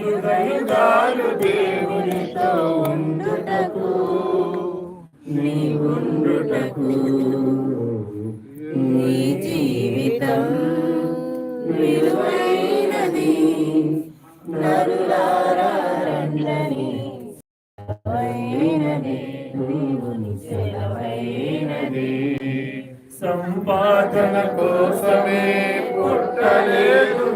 యుగయుగాలు దేవునితో ఉండుటకు. నీ ఉండుటకు నీ జీవితం విలువైనది. నరులారండని రండని దేవుని సెలవైనది. సంపాదన కోసమే పుట్టలేదు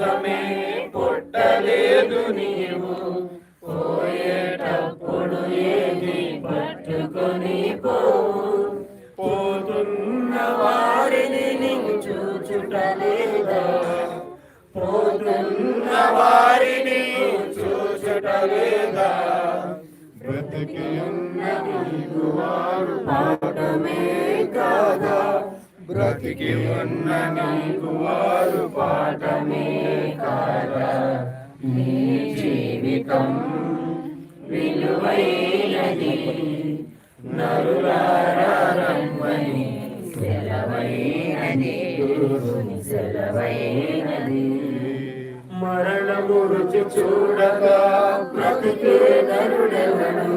కోసమే పుట్టలేదు నీవు. పోయేటప్పుడు ఏది పట్టుకొని పోవు పోతున్న వారిని నీవు చూచుటలేదా? పోతున్న వారిని చూచుటలేదా? బ్రతికి ఉన్న నీవు వారు పాఠమే కాదా? బ్రతికి ఉన్న నీకు వారు పాఠమే రక్తం విలువైనది. నరులారమ్మని సెలవైనది. దేవుని సెలవైనది. మరణము రుచి చూడగా బ్రతికే నరుడెవడు?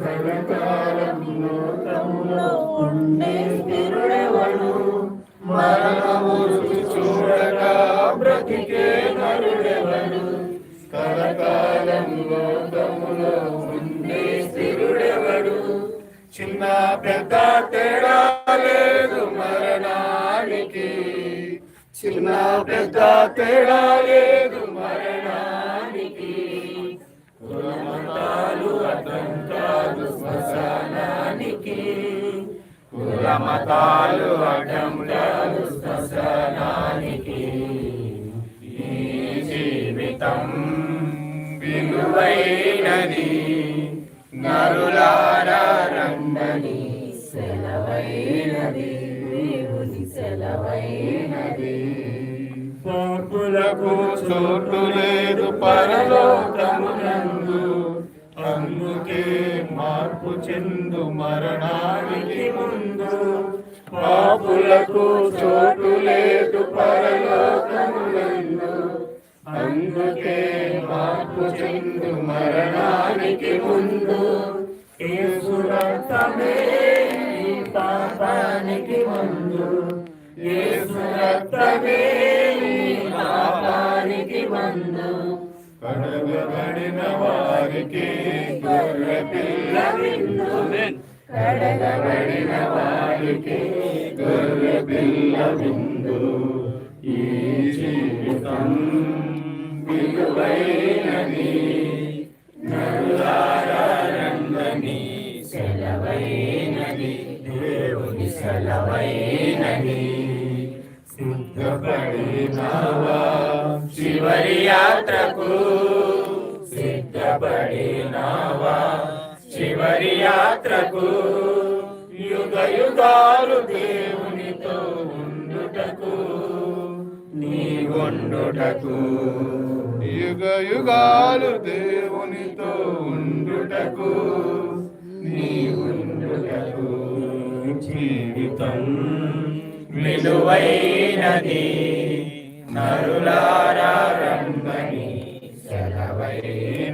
కలకాలం లోకములో ఉండే స్థిరుడెవడు? మరణము రుచి చూడగా బ్రతికే నరుడెవడు? కలకాలం లోకములో ఉండే స్థిరుడెవడు? చిన్న పెద్ద తేడా లేదు మరణానికి. చిన్న పెద్ద తేడా లేదు మరణానికి. కులమతాలు అర్థం కాదు శ్మశానానికి. కులమతాలు అడ్డం కాదు శ్మశానానికి. నరులారా రండని సెలవైనది దేవుని సెలవైనది. పాపులకు చోటు లేదు పరలోకమునందు. అందుకే మార్పు చెందు మరణానికి ముందు. పాపులకు చోటు లేదు పరలోకమునందు. అందుకే మార్పు చెందు మరణానికి ముందు. యేసు రక్తమే ఈ పాపానికి మందు యేసు రక్తమే ఈ పాపానికి మందు కడగబడిన వారికి గొర్రె పిల్ల విందు కడగబడిన వారికి గొర్రె పిల్ల విందు ఈ జీవితం విలువైనది. నరులారా సెలవైనది దేవుని సెలవైనది. సిద్ధపడినవా? చివరి యాత్రకు సిద్ధపడినవా? చివరి యాత్రకు యుగ యుగాలు దేవునితో ఉండుటకు నీ ఉండుటకు. యుగ యుగాలు దేవునితో ఉండుటకు. జీవితం విలువైనది. నరులారా రంగని సెలవైన